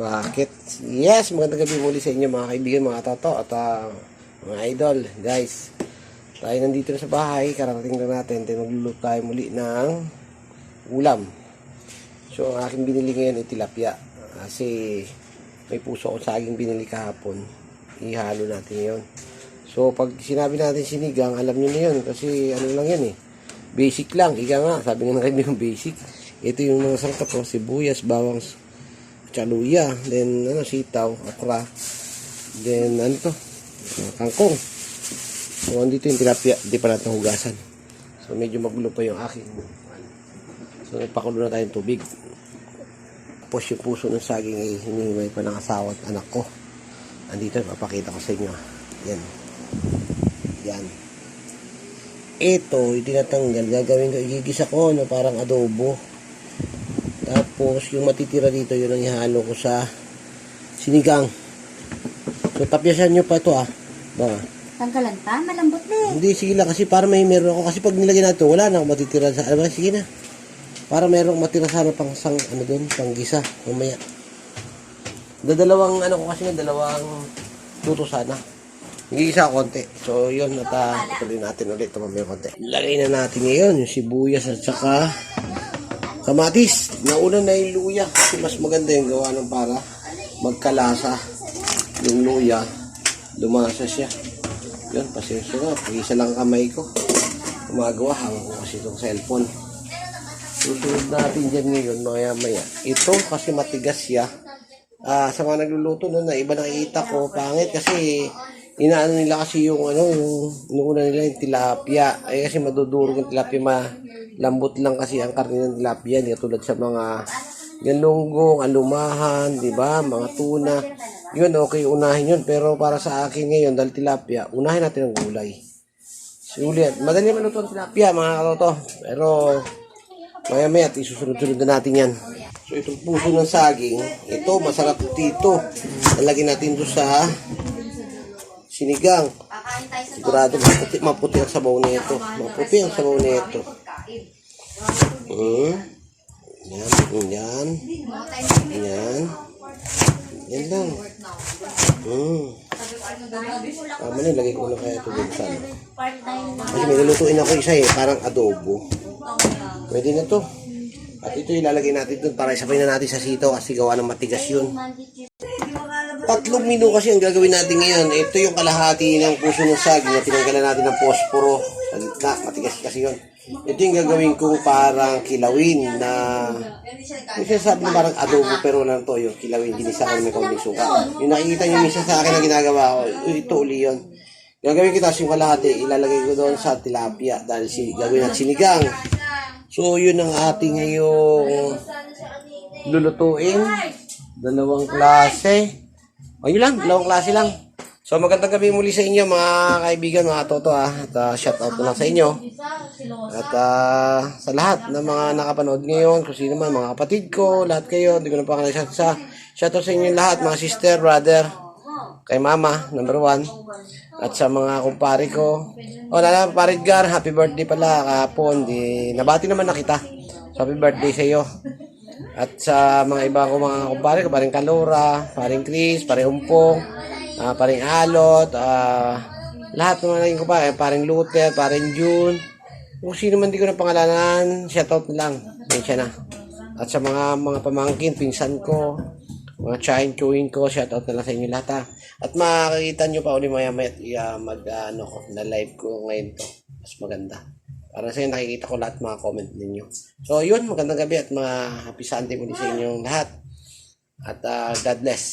Bakit? Yes, magandang gabi muli sa inyo mga kaibigan, mga toto at ah, mga idol. Guys, tayo nandito na sa bahay. Karating na natin. Then magluluto tayo muli ng ulam. So, ang aking binili ngayon ay tilapia. Kasi may puso akong saging binili kahapon. Ihalo natin ngayon. So, pag sinabi natin sinigang, alam nyo na yun. Kasi ano lang yan eh. Basic lang. Ika nga, sabi nga ng kaibigan basic. Ito yung mga sangkap ko. Sibuyas, bawang, chaluya, then ano, sitaw, okra, then ano to, uh, kangkong. So, andito yung tilapia, hindi pa natin hugasan. So, medyo magulo pa yung aking, ano. So, nagpakulo na tayong tubig. Tapos yung puso ng saging ay hinihimay pa ng asawa at anak ko. Andito, papakita ko sa inyo. Yan. Yan. Ito, yung tinatanggal, gagawin ko, igigisa ko, no, parang adobo. Tapos, yung matitira dito, yun ang ihalo ko sa sinigang. So, tapyasan nyo pa ito, ah. Ba. Tanggalan pa? Malambot din. Hindi, sige lang, kasi para may meron ako. Kasi pag nilagyan natin, wala na akong matitira sa, ano ba, sige na. Para meron akong matira sana pang sang, ano doon, pang gisa, mamaya. Dadalawang, ano ko kasi, dalawang luto sana. Gigisa konti. So, yun, at uh, tuloy natin ulit, tumamay konti. Lagay na natin ngayon, yung sibuyas at saka kamatis. Nauna na yung luya kasi mas maganda yung gawa ng para magkalasa yung luya. Lumasa siya. Yun, pasensya na. Pag-isa lang kamay ko. Gumagawa, hawak ko kasi itong cellphone. Susunod natin dyan ngayon, maya maya. Ito kasi matigas siya. Ah, sa mga nagluluto nun na iba nakikita ko, pangit kasi inaano nila kasi yung ano, yung inuuna nila yung tilapia. Ay kasi madudurog yung tilapia, malambot lang kasi ang karne ng tilapia, hindi tulad sa mga galunggong, alumahan, di ba? Mga tuna. Yun, okay, unahin yun. Pero para sa akin ngayon, dahil tilapia, unahin natin ang gulay. Sulit. Madali naman ito ang tilapia, mga katoto. Pero, maya maya, at isusunod-sunod na natin yan. So, itong puso ng saging, ito, masarap dito. Lalagyan natin ito sa sinigang. Sigurado maputi, maputi ang sabaw nito. Maputi ang sabaw nito. Hmm. Yan, yan. Yan. Yan lang. Hmm. Tama na, lagay ko na kaya ito dun sa ano. Kasi may lulutuin ako isa eh, parang adobo. Pwede na to. At ito ilalagay natin dun para isabay na natin sa sitaw kasi gawa ng matigas yun. Tatlong menu kasi ang gagawin natin ngayon. Ito yung kalahati ng puso ng saging na tinanggalan natin ng posporo. Sa matigas kasi yun. Ito yung gagawin kong parang kilawin na yung sinasabi na parang adobo pero walang toyo. Kilawin, ginisahan may kaunting suka. Yung nakikita nyo minsan sa akin na ginagawa ko, ito uli yun. Gagawin kita yung kalahati, ilalagay ko doon sa tilapia dahil si, gagawin at sinigang. So, yun ang ating ngayong lulutuin. Dalawang klase. O, yun lang. Dalawang klase lang. So, magandang gabi muli sa inyo, mga kaibigan, mga toto, ah. At uh, shout out lang sa inyo. At ah, sa lahat ng mga nakapanood ngayon, kung sino man, mga kapatid ko, lahat kayo, hindi ko na pa shout sa shout out sa inyo lahat, mga sister, brother, kay mama, number one. At sa mga kumpare ko. O, oh, nala, Paridgar, happy birthday pala kahapon. Di, nabati naman na kita. So, happy birthday sa iyo. At sa mga iba ko mga kumpare paring Kalura, paring Chris, paring Umpong, ah, paring Alot, ah, lahat ng mga naging kumpare, paring Luther, paring June. Kung sino man di ko na pangalanan, shoutout na lang. Yan siya na. At sa mga mga pamangkin, pinsan ko, mga chain chewing ko, shoutout na lang sa inyo lahat ha. At makikita nyo pa ulit maya maya uh, mag uh, ano na live ko ngayon to. Mas maganda. Para sa nakikita ko lahat mga comment ninyo. So yun, magandang gabi at mga happy Sunday muli sa inyong lahat. At uh, God bless.